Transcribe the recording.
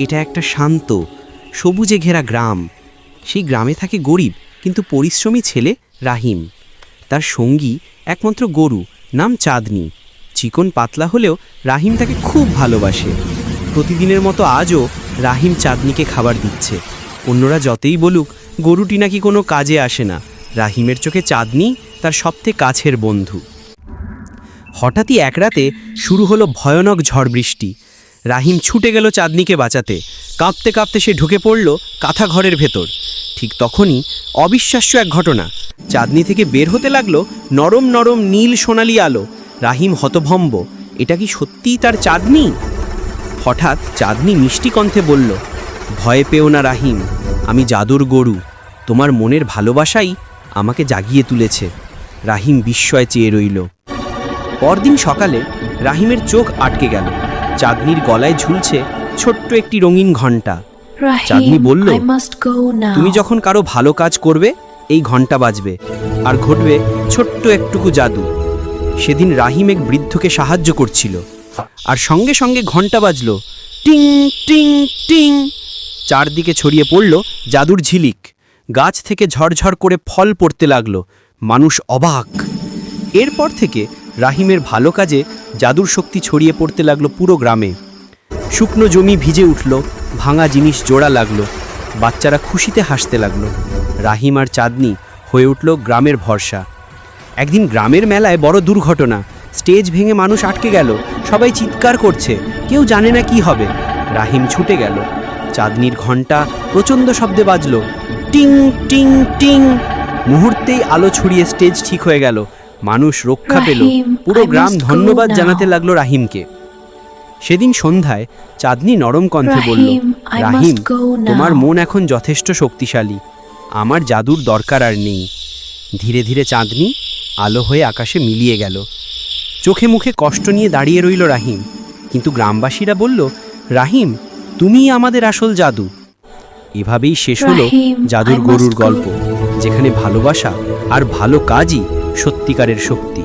এটা একটা শান্ত, সবুজে ঘেরা গ্রাম। সেই গ্রামে থাকে গরিব, কিন্তু পরিশ্রমী ছেলে রাহিম। তার সঙ্গী একমাত্র গরু, নাম চাঁদনি। চিকন পাতলা হলেও রাহিম তাকে খুব ভালোবাসে। প্রতিদিনের মতো আজও রাহিম চাঁদনিকে খাবার দিচ্ছে। অন্যরা যতই বলুক, গরুটি নাকি কোনো কাজে আসে না। রাহিমের চোখে চাঁদনি তার সবথেকে কাছের বন্ধু। হঠাৎই এক রাতে শুরু হলো ভয়ানক ঝড় বৃষ্টি। রাহিম ছুটে গেল চাঁদনিকে বাঁচাতে। কাঁপতে কাঁপতে সে ঢুকে পড়ল কাঁথা ঘরের ভেতর। ঠিক তখনই অবিশ্বাস্য এক ঘটনা। চাঁদনি থেকে বের হতে লাগল নরম নরম নীল সোনালি আলো। রাহিম হতভম্ব, এটা কি সত্যিই তার চাঁদনি? হঠাৎ চাঁদনি মিষ্টি কণ্ঠে বলল, ভয় পেও না রাহিম, আমি জাদুর গরু। তোমার মনের ভালোবাসাই আমাকে জাগিয়ে তুলেছে। রাহিম বিস্ময় চেয়ে রইল। পরদিন সকালে রাহিমের চোখ আটকে গেল। চাঁদনির গলায় ঝুলছে ছোট্ট একটি রঙিন ঘণ্টা চাঁদনি বলল. তুমি যখন কারও ভালো কাজ করবে এই ঘণ্টা বাজবে আর ঘটবে ছোট্ট একটুকু জাদু। সেদিন রাহিম এক বৃদ্ধকে সাহায্য করছিল আর সঙ্গে সঙ্গে ঘণ্টা বাজলো টিং টিং টিং। চারদিকে ছড়িয়ে পড়ল জাদুর ঝিলিক। গাছ থেকে ঝরঝর করে ফল পড়তে লাগল। মানুষ অবাক। এরপর থেকে রাহিমের ভালো কাজে জাদুর শক্তি ছড়িয়ে পড়তে লাগল পুরো গ্রামে। শুকনো জমি ভিজে উঠল, ভাঙা জিনিস জোড়া লাগল, বাচ্চারা খুশিতে হাসতে লাগল। রাহিম আর চাঁদনি হয়ে উঠল গ্রামের ভরসা। একদিন গ্রামের মেলায় বড় দুর্ঘটনা, স্টেজ ভেঙে মানুষ আটকে গেল, সবাই চিৎকার করছে, কেউ জানে না কি হবে। রাহিম ছুটে গেল, চাঁদনির ঘণ্টা প্রচণ্ড শব্দে বাজলো, টিং টিং টিং। মুহূর্তেই আলো ছড়িয়ে স্টেজ ঠিক হয়ে গেল মানুষ রক্ষা পেল। পুরো গ্রাম ধন্যবাদ জানাতে লাগল রাহিমকে। সেদিন সন্ধ্যায় চাঁদনি নরম কণ্ঠে বলল রাহিম. তোমার মন এখন যথেষ্ট শক্তিশালী। আমার জাদুর দরকার আর নেই। ধীরে ধীরে চাঁদনি আলো হয়ে আকাশে মিলিয়ে গেল। চোখে মুখে কষ্ট নিয়ে দাঁড়িয়ে রইল রাহিম। কিন্তু গ্রামবাসীরা বলল রাহিম তুমিই আমাদের আসল জাদু। এভাবেই শেষ হলো জাদুর গরুর গল্প যেখানে ভালোবাসা আর ভালো কাজই সত্যিকারের শক্তি।